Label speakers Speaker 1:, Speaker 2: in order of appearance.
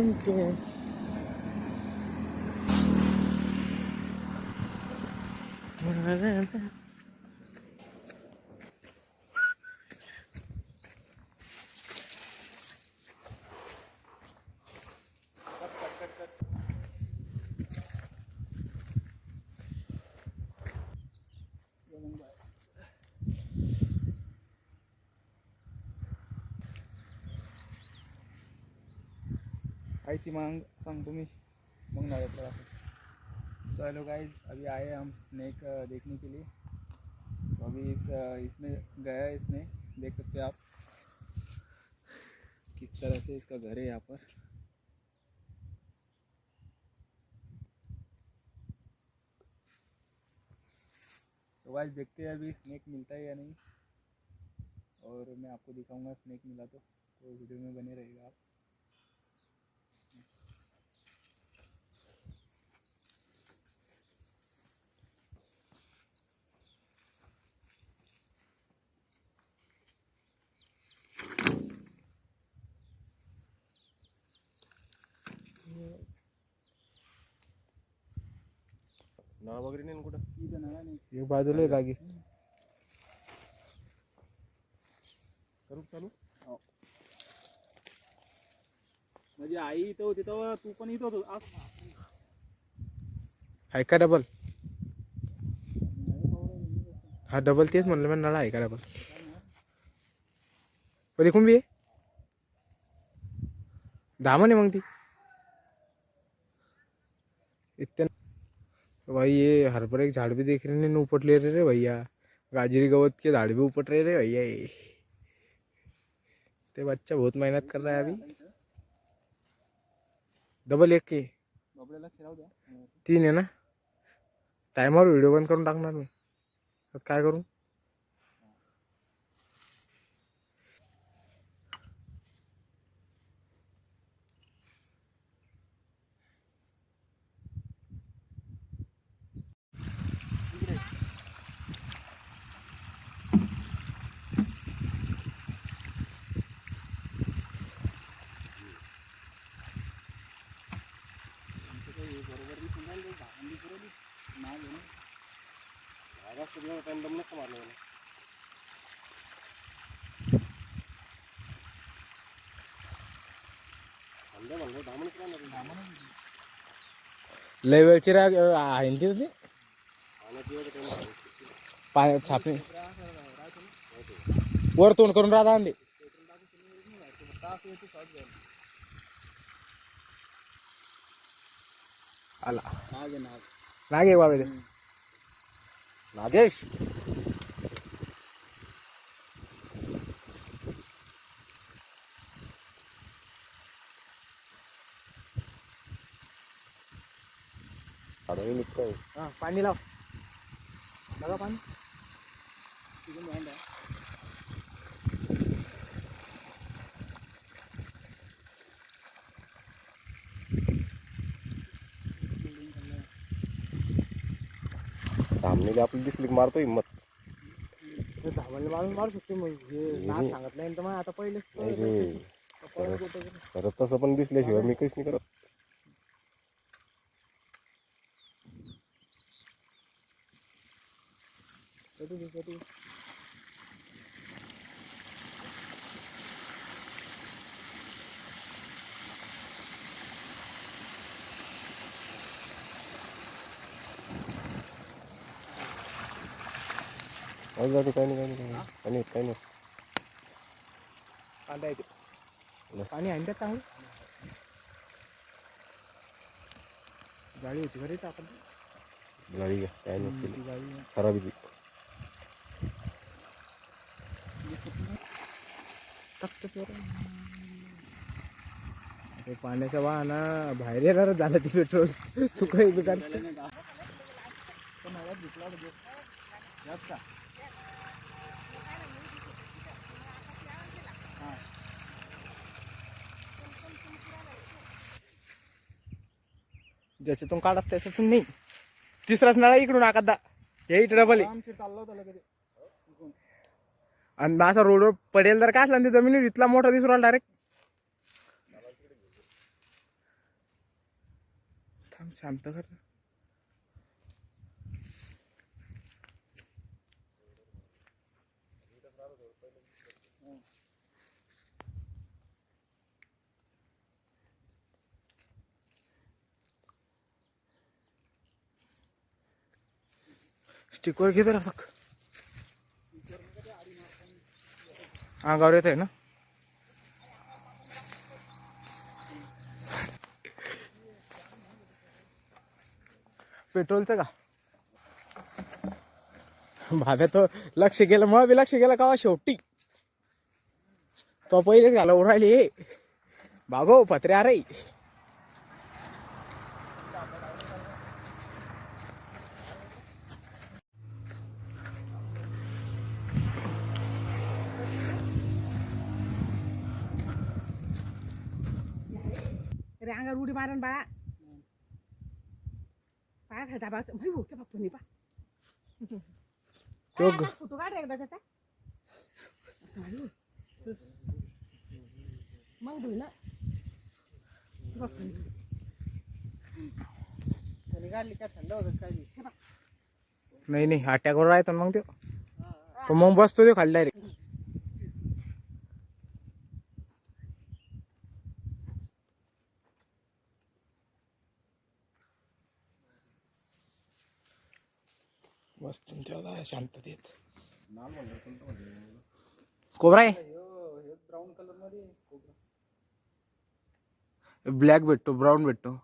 Speaker 1: Önce.
Speaker 2: Bunları hemen आई थी मांग सांगतो मी मग नाही येत आपण सो हेलो गाइस अभी आए हम स्नेक देखने के लिए। तो अभी इस इसमें गया है इसने, देख सकते हैं आप। किस तरह से इसका घर है यहाँ पर। सो गाइस देखते हैं अभी स्नेक मिलता है या नहीं। और मैं आपको दिखाऊँगा स्नेक मिला तो तो वीडियो में बने रहेगा आप।
Speaker 3: वगैरे नाही ना कुठं?
Speaker 2: इथं नळा नाही
Speaker 1: एक बाजूला आहे जागी
Speaker 3: करू चालू?
Speaker 2: म्हणजे आई इथं होती तेव्हा तू पण इथं होतो. आज
Speaker 1: आहे का डबल हा डबल तेच म्हणलं मी नळा आहे का डबल पण एकूण बी आहे. दामन आहे मग ती. इतने भाई ये हरपर एक झाड़ भी देख रहे हैं उपट ले रहे रे भैया। गाजरी गवत के झाड़ भी उपट रहे रे भैया ये। ते बच्चा बहुत मेहनत कर रहा है अभी। डबल एक के। तीन आहे ना? टायमावर व्हिडिओ बंद करून टाकणार मी? आता काय करू?
Speaker 3: जागा सगळं रँडम नका मारलं मला समजा म्हणलं दामनच राहणार
Speaker 1: लय वेळची राग आहे ना तिथे
Speaker 3: पाण्याची वेळ काही
Speaker 1: पाण्यात छापणे वर तोंड करून राहता अंदे आला
Speaker 2: नाग आहे नाग
Speaker 1: नाग आहे बाबा इथे. नागेश.
Speaker 3: पाणी निघतं
Speaker 1: हा पाणी लाव.
Speaker 2: बघा पाणी.
Speaker 3: धामणीला आपली दिसली की मारतो हिंमत.
Speaker 1: ते धावायला मारून मारू शकते मग. हे सांगितलं तर मग आता पहिलेच तर
Speaker 3: नाही रे. तसं पण दिसल्याशिवाय मी काहीच नाही करत.
Speaker 1: कधी बी, कधी?
Speaker 3: काही जाते काही नाही काही नाही काही नाही. काही नाही.
Speaker 1: कांदा येते. पाणी त्यात चांगलं गाडी होती घरी टाकून
Speaker 3: जाळी घ्या काही नाही
Speaker 1: गाडी
Speaker 3: खराब आहे ती.
Speaker 1: टाकतो पोरं. ते पाण्याचा वाहना बाहेर येणार झालं ते पेट्रोल. चुकाई बेकार
Speaker 2: पण नळ्यात घेतला म्हणजे जास्त का
Speaker 1: ज्याच्यातून काढत त्याच्यातून नाही. तिसराच नळा इकडून आकादा हे डबल आहे.
Speaker 2: चालला होता लगेच.
Speaker 1: आणि असा रोडवर पडेल जर काय असला ते जमिनीवर इथला मोठा दिसू राहिला डायरेक्ट थांब शांत कर. ना. स्टिकवर किती बघ अंगावर येत आहे ना? पेट्रोलचं का? भाव्या तो लक्ष गेलं मग बी लक्ष गेलं का शेवटी. तो पहिलेच घाला उरायली बागो पत्रे अरे
Speaker 4: रे अंगावर उडी मारण बाळा. पाय खालता बाळा भाई भाऊ त्या बाप्पूनी पा
Speaker 1: तो ग-
Speaker 4: फोटो काढ एकदा त्याचा. मग धुई ना.
Speaker 2: काढली काय थंड होतं काय
Speaker 1: नाही नाही अटॅकवर राहतो ना मग तो. मग बसतो तो खाली डायरेक्ट बसतो ना तेव्हा शांततेत कोबरा आहे?
Speaker 2: ब्राऊन कलरमध्ये
Speaker 1: ब्लॅक भेटतो ब्राऊन भेटतो.